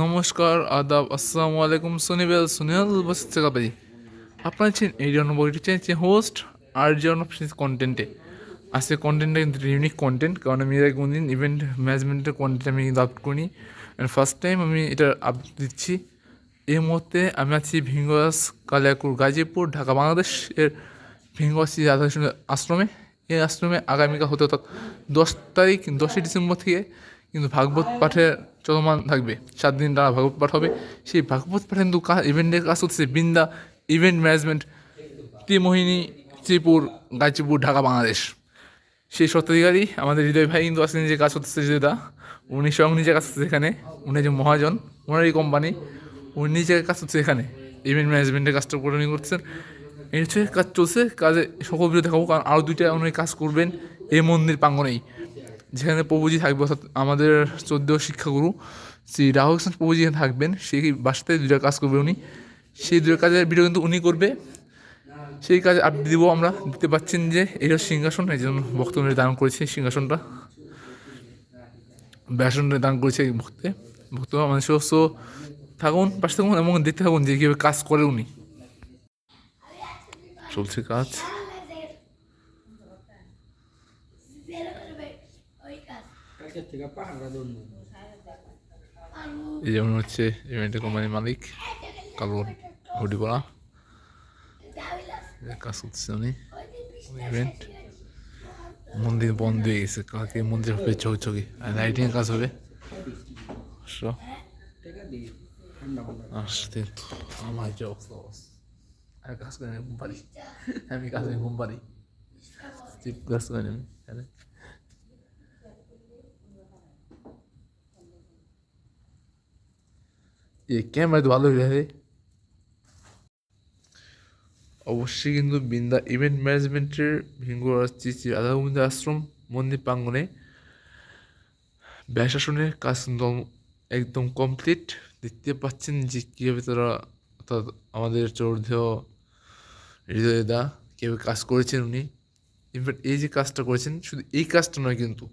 নমস্কার, আদাব, আসসালামু আলাইকুম, সুনিবেল, সুনিয়াল উপস্থিত থাকা আপনার আছেন এই জন্য বইটি হোস্ট আর জন কন্টেন্টে আজকে কন্টেন্টটা কিন্তু ইউনিক কন্টেন্ট কারণ আমি এর আগে কোনদিন ইভেন্ট ম্যানেজমেন্টের কন্টেন্ট আমি কিন্তু করিনি। অ্যান্ড ফার্স্ট টাইম আমি এটা আপডেট দিচ্ছি। এই মুহূর্তে আমি আছি ভিঙ্গাস কালিয়াকুর গাজীপুর, ঢাকা, বাংলাদেশ এর ভিঙ্গাসি রাধাকৃষ্ণ আশ্রমে। এই আশ্রমে আগামীকাল হতে দশ তারিখ, দশই ডিসেম্বর থেকে কিন্তু ভাগবত পাঠের চলমান থাকবে। সাত দিন টানা ভাগবত পাঠ হবে। সেই ভাগবত পাঠ কিন্তু ইভেন্টের কাজ হচ্ছে বৃন্দা ইভেন্ট ম্যানেজমেন্ট ত্রিমোহিনী শ্রীপুর গাজীপুর, ঢাকা, বাংলাদেশ। সেই সত্যাধিকারী আমাদের হৃদয় ভাই কিন্তু আসলে নিজে কাজ করতেছে যেটা উনি স্বয়ং নিজে কাজ করতেছে এখানে। উনি যে মহাজন ওনারই কোম্পানি। উনি নিজে কাজ করছে এখানে। ইভেন্ট ম্যানেজমেন্টের কাজটা করে উনি করছেন এই হচ্ছে কাজ চলছে, কাজে সকল দেখাবো কারণ আরও দুইটা উনি কাজ করবেন। এই মন্দির প্রাঙ্গনেই যেখানে প্রভুজি থাকবে, অর্থাৎ আমাদের চোদ্দ শিক্ষাগুরু, শ্রী রাহুকৃষ্ণ প্রভুজি এখানে থাকবেন, সেই বাসাতে দুইটা কাজ করবে উনি। সেই দুটো কাজের ভিডিও কিন্তু উনি করবে। সেই কাজে আপডেট দিব আমরা। দেখতে পাচ্ছেন যে এটা সিংহাসন, এই জন্য বক্তব্য দান করেছে সিংহাসনটা। ব্যাসনটা দান করেছে ভক্তে ভক্ত, আমাদের সো থাকুন, পাশে থাকুন এবং দেখতে থাকুন যে কীভাবে কাজ করে উনি। চলছে কাজ। এই যেমন হচ্ছে ইভেন্টের কোম্পানির মালিক কালো হুডি পড়া কাজ করতেছে উনি। ইভেন্ট মন্দির বন্ধ হয়ে গেছে, কালকে মন্দির হবে চৌচকি আর লাইটিং কাজ হবে। আসতে। আমার যে অবস্থা অবস্থা। আর কাজ করে ঘুম পারি আমি কাজ করে, ঘুম পারি কাজ করে আমি এ ক্যামেরা তো ভালো হয়ে অবশ্যই কিন্তু বিন্দা ইভেন্ট ম্যানেজমেন্টের ভিঙ্গুর চিচি রাধা গোবিন্দ আশ্রম, মন্দির প্রাঙ্গনে ব্যাসাসনের কাজ একদম কমপ্লিট দেখতে পাচ্ছেন যে কীভাবে তারা অর্থাৎ আমাদের চৌর্ধেয় হৃদয়দা কীভাবে কাজ করেছেন উনি। ইনফ্যাক্ট এই যে কাজটা করেছেন, শুধু এই কাজটা নয় কিন্তু,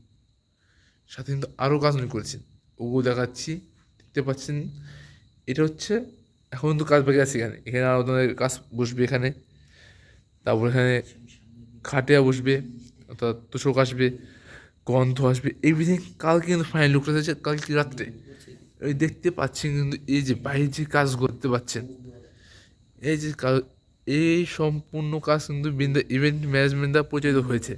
সাথে কিন্তু আরও কাজ উনি করেছেন। ওগুলো দেখাচ্ছি, দেখতে পাচ্ছেন এটা হচ্ছে, এখন কিন্তু কাজ বাকি আছে এখানে। এখানে আরও তোমাদের কাজ বসবে এখানে। তারপর এখানে খাটিয়া বসবে, অর্থাৎ তোষক আসবে, গন্ধ আসবে এভরিথিং কালকে কিন্তু ফাইনাল লুকটা হচ্ছে কালকে রাত্রে। ওই দেখতে পাচ্ছেন কিন্তু এই যে বাইরে যে কাজ করতে পাচ্ছেন, এই যে কাজ এই সম্পূর্ণ কাজ কিন্তু বিন্দা ইভেন্ট ম্যানেজমেন্ট দ্বারা পরিচালিত হয়েছে।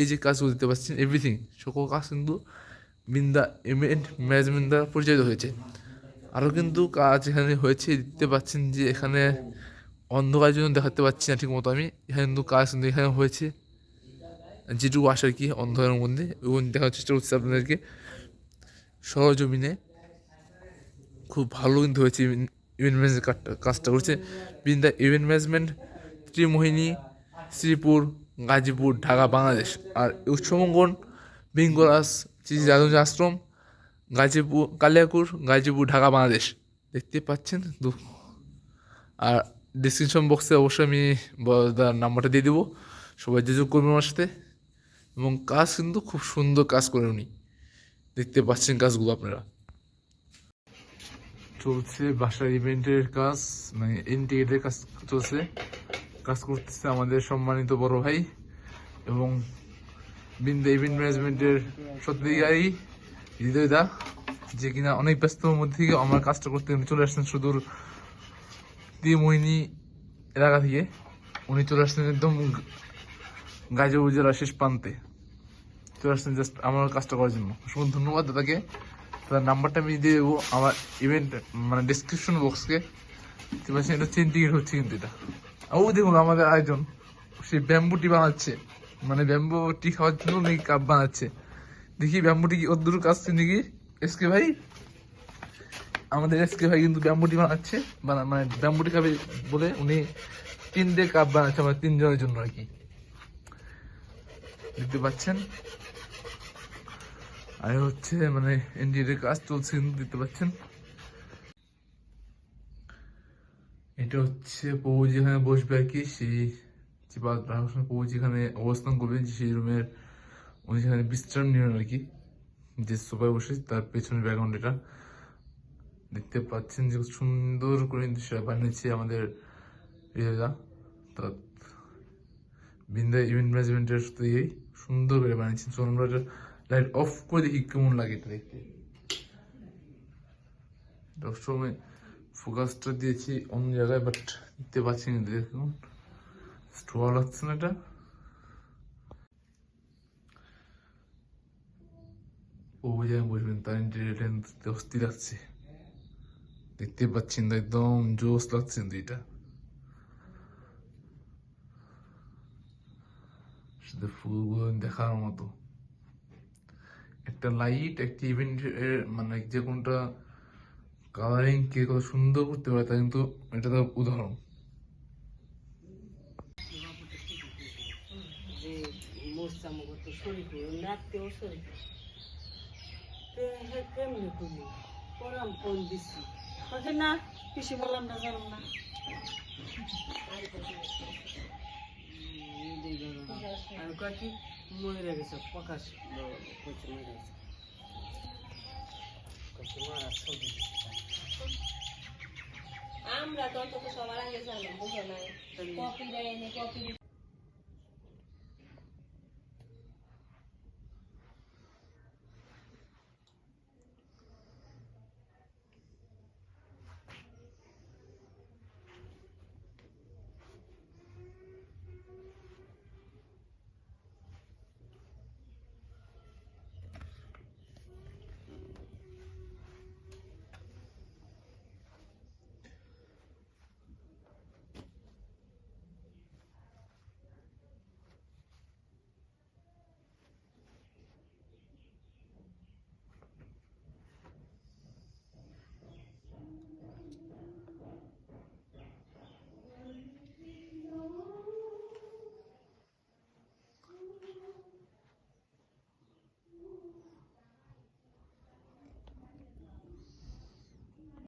এই যে কাজ দিতে পাচ্ছেন এভরিথিং সকল কাজ কিন্তু বিন্দা ইভেন্ট ম্যানেজমেন্ট দ্বারা পরিচালিত হয়েছে। আরও কিন্তু কাজ এখানে হয়েছে, দেখতে পাচ্ছেন যে এখানে অন্ধকার জন্য দেখাতে পাচ্ছি না ঠিক মতো আমি। এখানে কিন্তু কাজ কিন্তু এখানে হয়েছে। যেটুকু আসার কি অন্ধকারের মধ্যে, এবং দেখার চেষ্টা করছি আপনাদেরকে। সরজমিনে খুব ভালো কিন্তু হয়েছে ইভেন্ট ম্যানেজমেন্ট কাজটা করছে। Brinda event management Trimohini, Sreepur, Gazipur, Dhaka, Bangladesh. আর উৎসমঙ্গন বেঙ্গলাস শ্রী আশ্রম গাজীপুর, কালিয়াকুর, গাজীপুর, ঢাকা, বাংলাদেশ। দেখতে পাচ্ছেন? দু- আর ডিসক্রিপশন বক্সে অবশ্যই আমি নাম্বারটা দিয়ে দেবো। সবাই যোগাযোগ করবেন আমার সাথে। এবং কাজ কিন্তু খুব সুন্দর কাজ করে উনি। দেখতে পাচ্ছেন কাজগুলো আপনারা। চলছে বাসার ইভেন্টের কাজ মানে ইন্টিগ্রেটের কাজ চলছে। কাজ করতেছে আমাদের সম্মানিত বড় ভাই এবং বিন্দা ইভেন্ট ম্যানেজমেন্টের সত্যিকারই হৃদয় দা, যে কিনা অনেক ব্যস্ততার মধ্যে থেকে আমার কাজটা করতে উনি চলে আসছেন সুদূর ত্রিমোহিনী এলাকা থেকে। উনি চলে আসছেন একদম গাজীপুর জেলার শেষ প্রান্তে। চলে আসছেন জাস্ট আমার কাজটা করার জন্য। অসংখ্য ধন্যবাদ দাদাকে। তার নাম্বারটা আমি দিয়ে দেবো, আমার ইভেন্ট মানে ডিসক্রিপশন বক্সকে এটা হচ্ছে ইন্টিগ্রেট হচ্ছে কিন্তু এটা। ও, দেখুন, আমাদের আয়োজন। সেই ব্যাম্বু টি বানাচ্ছে। মানে ব্যাম্বু টি খাওয়ার জন্য নাকি কাপ বানাচ্ছে। দেখি ব্যাম্বু টি কি অদ্দূর কাজ নাকি? এসকে ভাই? আমাদের এসকে ভাই কিন্তু ব্যাম্বু টি বানাচ্ছে। বানা- মানে ব্যাম্বু টি খাবে বলে উনি তিনটে কাপ বানাচ্ছে, আমার তিনজনের জন্য আর কি। দেখতে পাচ্ছেন? আর হচ্ছে মানে ইন্ডিয়ার কাজ চলছে কিন্তু দেখতে পাচ্ছেন? এটা হচ্ছে পৌ যেখানে বসবে আর কি, সেই চিপা প্রভু যেখানে অবস্থান করবে সেই রুমের উনি সেখানে বিশ্রাম নেবেন আর কি। যে সোফায় বসে তার পেছনের ব্যাকগ্রাউন্ড এটা দেখতে পাচ্ছেন যে সুন্দর করে কিন্তু সেটা বানিয়েছে আমাদের ইয়েরা তো বিন্দা ইভেন্ট ম্যানেজমেন্টের দিয়েই সুন্দর করে বানিয়েছেন। তো আমরা লাইট অফ করে দেখি কেমন লাগে এটা দেখতে। সবসময় ফোকাসটা দিয়েছি অন্য জায়গায় বাট দেখতে পাচ্ছি না দেখুন। স্টোয়া লাগছে না এটা? ও জায়গায় বসবেন তার ইন্টারনেট অস্থির লাগছে দেখতে পাচ্ছেন তো একদম জোস লাগছে কিন্তু এটা শুধু ফুলগুলো দেখার মতো একটা লাইট একটা ইভেন্ট মানে যে কোনটা কালারিং কে কত সুন্দর করতে পারে তা কিন্তু এটা তো উদাহরণ যে মোর্চা মগর তো শরীর নাচতেও শরীর কেমনি করলি করলাম ফোন দিচ্ছি বলছে না, পিসি বললাম না, জানলাম না। আমি কয় কি? মরে গেছে, প্রকাশ। কইছে মরে গেছে কইছে মারা ছবি আমরা তো অন্তত সবার আগে জানলাম, বুঝো কপি দেয়নি, কপি